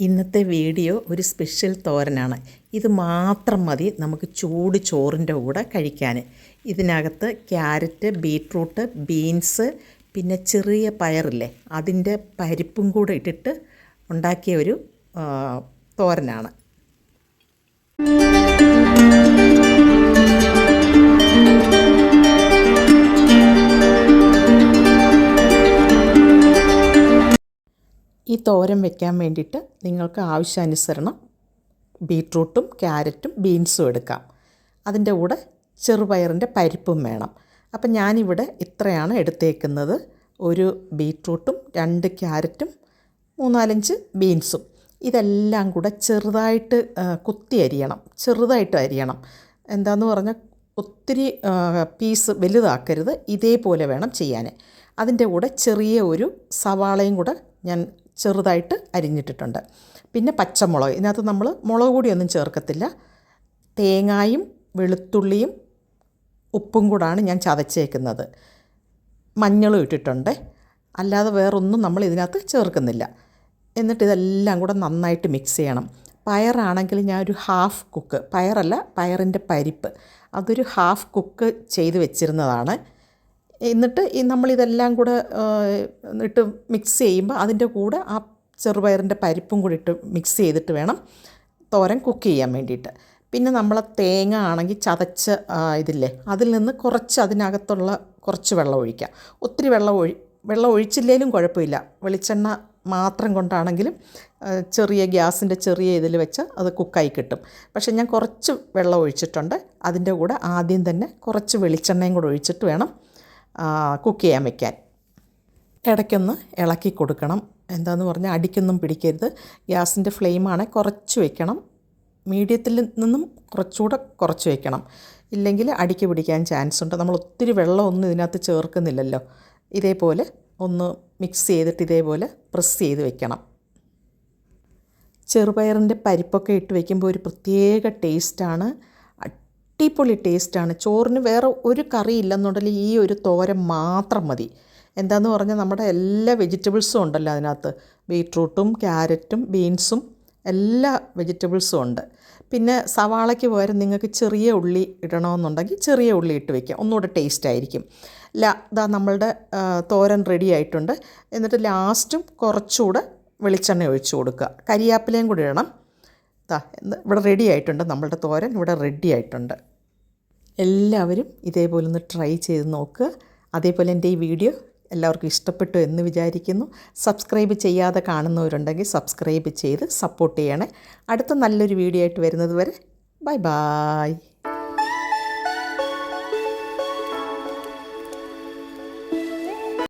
ഇന്നത്തെ വീഡിയോ ഒരു സ്പെഷ്യൽ തോരനാണ്. ഇത് മാത്രം മതി നമുക്ക് ചൂട് ചോറിന്റെ കൂടെ കഴിക്കാൻ. ഇതിനകത്ത് ക്യാരറ്റ് ബീട്രൂട്ട് ബീൻസ് പിന്നെ ചെറിയ പയറില്ലേ അതിന്റെ പരിപ്പും കൂടെ ഇട്ടിട്ട് ഉണ്ടാക്കിയ ഒരു തോരനാണ്. ഈ തോരൻ വെക്കാൻ വേണ്ടിയിട്ട് നിങ്ങൾക്ക് ആവശ്യാനുസരണം ബീട്രൂട്ടും ക്യാരറ്റും ബീൻസും എടുക്കാം. അതിന്റെ കൂടെ ചെറുപയറിന്റെ പരിപ്പും വേണം. അപ്പം ഞാനിവിടെ ഇത്രയാണ് എടുത്തേക്കുന്നത്. ഒരു ബീട്രൂട്ടും രണ്ട് ക്യാരറ്റും മൂന്നാലഞ്ച് ബീൻസും. ഇതെല്ലാം കൂടെ ചെറുതായിട്ട് കുത്തി അരിയണം. ചെറുതായിട്ട് അരിയണം. എന്താന്ന് പറഞ്ഞാൽ ഒത്തിരി പീസ് വലുതാക്കരുത്. ഇതേപോലെ വേണം ചെയ്യാൻ. അതിന്റെ കൂടെ ചെറിയ ഒരു സവാളയും കൂടെ ഞാൻ ചെറുതായിട്ട് അരിഞ്ഞിട്ടിട്ടുണ്ട്. പിന്നെ പച്ചമുളക്. ഇതിനകത്ത് നമ്മൾ മുളക് പൊടിയൊന്നും ചേർക്കത്തില്ല. തേങ്ങായും വെളുത്തുള്ളിയും ഉപ്പും കൂടാണ് ഞാൻ ചതച്ചേക്കുന്നത്. മഞ്ഞളും ഇട്ടിട്ടുണ്ട്. അല്ലാതെ വേറൊന്നും നമ്മൾ ഇതിനകത്ത് ചേർക്കുന്നില്ല. എന്നിട്ട് ഇതെല്ലാം കൂടെ നന്നായിട്ട് മിക്സ് ചെയ്യണം. പയറാണെങ്കിൽ ഞാൻ ഒരു ഹാഫ് കുക്ക്. പയറല്ല പയറിന്റെ പരിപ്പ്. അതൊരു ഹാഫ് കുക്ക് ചെയ്ത് വെച്ചിരുന്നതാണ്. എന്നിട്ട് ഈ നമ്മളിതെല്ലാം കൂടെ ഇട്ട് മിക്സ് ചെയ്യുമ്പോൾ അതിന്റെ കൂടെ ആ ചെറുപയറിന്റെ പരിപ്പും കൂടി ഇട്ട് മിക്സ് ചെയ്തിട്ട് വേണം തോരൻ കുക്ക് ചെയ്യാൻ വേണ്ടിയിട്ട്. പിന്നെ നമ്മൾ തേങ്ങ ആണെങ്കിൽ ചതച്ച ഇതില്ലേ അതിൽ നിന്ന് കുറച്ച് അതിനകത്തുള്ള കുറച്ച് വെള്ളം ഒഴിക്കുക ഒത്തിരി വെള്ളം ഒഴി വെള്ളം ഒഴിച്ചില്ലേലും കുഴപ്പമില്ല. വെളിച്ചെണ്ണ മാത്രം കൊണ്ടാണെങ്കിലും ചെറിയ ഗ്യാസിന്റെ ചെറിയ ഇതിൽ വെച്ച് അത് കുക്കായി കിട്ടും. പക്ഷേ ഞാൻ കുറച്ച് വെള്ളം ഒഴിച്ചിട്ടുണ്ട്. അതിന്റെ കൂടെ ആദ്യം തന്നെ കുറച്ച് വെളിച്ചെണ്ണയും കൂടെ ഒഴിച്ചിട്ട് വേണം കുക്ക് ചെയ്യാൻ വെക്കാൻ. ഇടയ്ക്കൊന്ന് ഇളക്കി കൊടുക്കണം. എന്താന്ന് പറഞ്ഞാൽ അടിക്കൊന്നും പിടിക്കരുത്. ഗ്യാസിന്റെ ഫ്ലെയിമാണ് കുറച്ച് വയ്ക്കണം മീഡിയത്തിൽ നിന്നും കുറച്ചുകൂടെ കുറച്ച് വയ്ക്കണം ഇല്ലെങ്കിൽ അടിക്ക് പിടിക്കാൻ ചാൻസ് ഉണ്ട്. നമ്മൾ ഒത്തിരി വെള്ളമൊന്നും ഇതിനകത്ത് ചേർക്കുന്നില്ലല്ലോ. ഇതേപോലെ ഒന്ന് മിക്സ് ചെയ്തിട്ട് ഇതേപോലെ പ്രസ് ചെയ്ത് വെക്കണം. ചെറുപയറിന്റെ പരിപ്പൊക്കെ ഇട്ട് വയ്ക്കുമ്പോൾ ഒരു പ്രത്യേക ടേസ്റ്റാണ് അടിപൊളി ടേസ്റ്റാണ്. ചോറിന് വേറെ ഒരു കറി ഇല്ലെന്നുണ്ടെങ്കിൽ ഈ ഒരു തോരൻ മാത്രം മതി. എന്താന്ന് പറഞ്ഞാൽ നമ്മുടെ എല്ലാ വെജിറ്റബിൾസും ഉണ്ടല്ലോ അതിനകത്ത്. ബീട്രൂട്ടും ക്യാരറ്റും ബീൻസും എല്ലാ വെജിറ്റബിൾസും ഉണ്ട്. പിന്നെ സവാളയ്ക്ക് പകരം നിങ്ങൾക്ക് ചെറിയ ഉള്ളി ഇടണമെന്നുണ്ടെങ്കിൽ ചെറിയ ഉള്ളി ഇട്ട് വയ്ക്കാം ഒന്നുകൂടെ ടേസ്റ്റ് ആയിരിക്കും ല ഇതാ നമ്മളുടെ തോരൻ റെഡി ആയിട്ടുണ്ട്. എന്നിട്ട് ലാസ്റ്റും കുറച്ചുകൂടെ വെളിച്ചെണ്ണ ഒഴിച്ചു കൊടുക്കുക. കരിയാപ്പിലയും കൂടി ഇടണം. ഇതാ ഇവിടെ റെഡി ആയിട്ടുണ്ട്. നമ്മളുടെ തോരൻ ഇവിടെ റെഡി ആയിട്ടുണ്ട്. എല്ലാവരും ഇതേപോലെ ഒന്ന് ട്രൈ ചെയ്ത് നോക്കുക അതേപോലെ എന്റെ ഈ വീഡിയോ എല്ലാവർക്കും ഇഷ്ടപ്പെട്ടു എന്ന് വിചാരിക്കുന്നു. സബ്സ്ക്രൈബ് ചെയ്യാതെ കാണുന്നവരുണ്ടെങ്കിൽ സബ്സ്ക്രൈബ് ചെയ്ത് സപ്പോർട്ട് ചെയ്യണേ. അടുത്ത നല്ലൊരു വീഡിയോ ആയിട്ട് വരുന്നത് വരെ ബൈ ബായ്